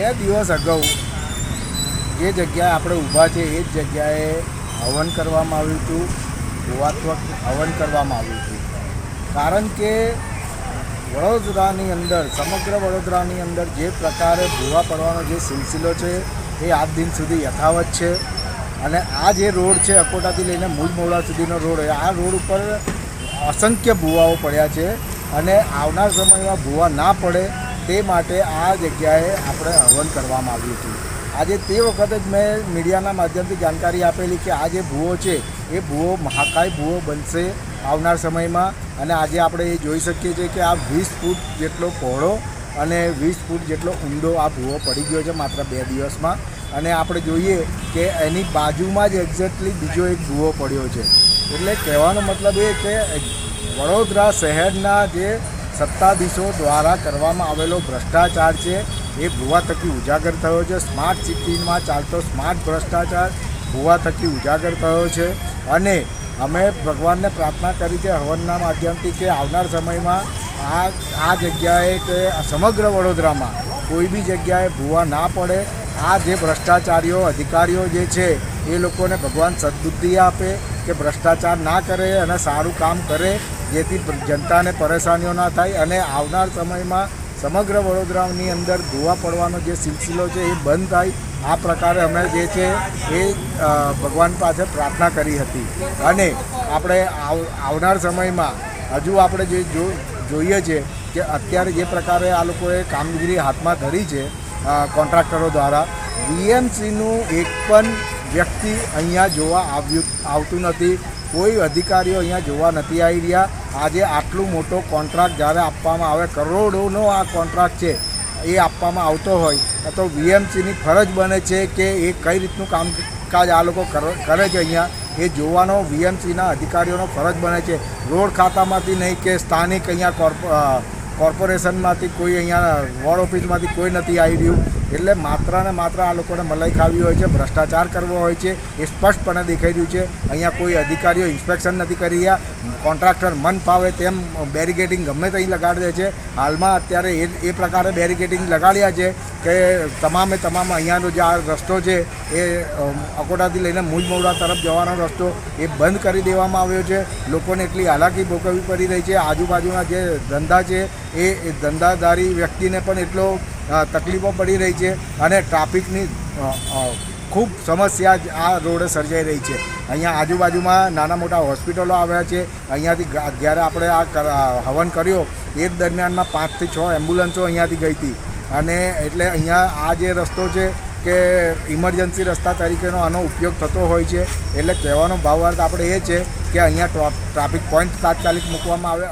બે દિવસ અગાઉ જે જગ્યાએ આપણે ઊભા છે, એ જ જગ્યાએ હવન કરવામાં આવ્યું હતું ભુવાત્મક હવન કરવામાં આવ્યું હતું. કારણ કે વડોદરાની અંદર, સમગ્ર વડોદરાની અંદર જે પ્રકારે ભૂવા પડવાનો જે સિલસિલો છે, એ આજ દિન સુધી યથાવત છે. અને આ જે રોડ છે, અકોટાથી લઈને મૂળ મોડા સુધીનો રોડ આ રોડ ઉપર અસંખ્ય ભૂવાઓ પડ્યા છે. અને આવનાર સમયમાં ભૂવા ના પડે તે માટે આ જગ્યાએ આપણે હવન કરવામાં આવ્યું હતું. આજે તે વખતે જ મેં મીડિયાના માધ્યમથી જાણકારી આપેલી કે આ જે ભૂવો છે, એ ભૂવો મહાકાય ભૂવો બનશે આવનાર સમયમાં. અને આજે આપણે એ જોઈ શકીએ છીએ કે આ વીસ ફૂટ જેટલો પહોળો અને વીસ ફૂટ જેટલો ઊંડો આ ભૂવો પડી ગયો છે માત્ર બે દિવસમાં. અને આપણે જોઈએ કે એની બાજુમાં જ એક્ઝેક્ટલી બીજો એક ભૂવો પડ્યો છે. એટલે કહેવાનો મતલબ એ કે વડોદરા શહેરના જે સત્તાધીશો દ્વારા કરવામાં આવેલો ભ્રષ્ટાચાર છે એ ભૂવા થકી ઉજાગર થયો છે. સ્માર્ટ સિટીમાં ચાલતો સ્માર્ટ ભ્રષ્ટાચાર ભૂવા થકી ઉજાગર થયો છે અને અમે ભગવાનને પ્રાર્થના કરી છે હવનના માધ્યમથી કે આવનાર સમયમાં આ આ જગ્યાએ કે સમગ્ર વડોદરામાં કોઈ બી જગ્યાએ ભૂવા ના પડે આ જે ભ્રષ્ટાચારીઓ, અધિકારીઓ જે છે, એ લોકોને ભગવાન સદબુદ્ધિ આપે કે ભ્રષ્ટાચાર ના કરે અને સારું કામ કરે, જેથી જનતાને પરેશાનીઓ ના થાય અને આવનાર સમયમાં સમગ્ર વડોદરાની અંદર ધોવા પડવાનો જે સિલસિલો છે, એ બંધ થાય. આ પ્રકારે અમે જે છે, એ ભગવાન પાસે પ્રાર્થના કરી હતી. અને આપણે આવ, આવનાર સમયમાં હજુ આપણે જે, જોઈએ છે કે અત્યારે જે પ્રકારે આ લોકોએ કામગીરી હાથમાં ધરી છે કોન્ટ્રાક્ટરો દ્વારા વીએમસીનું એક પણ વ્યક્તિ અહીંયા જોવા આવ્યું આવતું નથી. કોઈ અધિકારીઓ અહીંયા જોવા નથી આવી રહ્યા. આજે આટલું મોટો કોન્ટ્રાક્ટ જ્યારે આપવામાં આવે, કરોડોનો આ કોન્ટ્રાક્ટ છે, એ આપવામાં આવતો હોય, તો વીએમસીની ફરજ બને છે કે એ કઈ રીતનું કામકાજ આ લોકો કર- છે અહીંયા. એ જોવાનો વીએમસીના અધિકારીઓનો ફરજ બને છે. રોડ ખાતામાંથી નહીં કે સ્થાનિક અહીંયા કોર્પો કોર્પોરેશનમાંથી કોઈ અહીંયા વોર્ડ ઓફિસમાંથી કોઈ નથી આવી રહ્યું. એટલે માત્ર ને માત્ર આ લોકોને મલાઈ ખાવી હોય છે, ભ્રષ્ટાચાર કરવો હોય છે, એ સ્પષ્ટપણે દેખાઈ રહ્યું છે. અહીંયા કોઈ અધિકારીઓ ઇન્સ્પેક્શન નથી કરી રહ્યા. કોન્ટ્રાક્ટર મન ફાવે તેમ બેરિકેડિંગ ગમે ત્યાં લગાડી દે છે. હાલમાં અત્યારે એ એ પ્રકારે બેરિકેડિંગ લગાડ્યા છે કે તમામે તમામ અહીંયાનો જે આ રસ્તો છે એ અકોટાથી લઈને મુજ તરફ જવાનો રસ્તો એ બંધ કરી દેવામાં આવ્યો છે. લોકોને એટલી હાલાકી ભોગવવી પડી રહી છે. આજુબાજુના જે ધંધા છે એ ધંધાદારી વ્યક્તિને પણ એટલો તકલીફો પડી રહી છે અને ટ્રાફિકની ખૂબ સમસ્યા આ રોડે સર્જાઈ રહી છે. અહીંયા આજુબાજુમાં નાના મોટા હોસ્પિટલો આવ્યા છે. અહીંયાથી જ્યારે આપણે આ હવન કર્યો, એ દરમિયાનમાં પાંચથી છ એમ્બ્યુલન્સો અહીંયાથી ગઈ હતી. અને એટલે અહીંયા આ જે રસ્તો છે કે ઇમરજન્સી રસ્તા તરીકેનો આનો ઉપયોગ થતો હોય છે. એટલે કહેવાનો ભાવાર્થ આપણે એ છે કે અહીંયા ટ્રા- ટ્રાફિક પોઈન્ટ તાત્કાલિક મૂકવામાં આવે.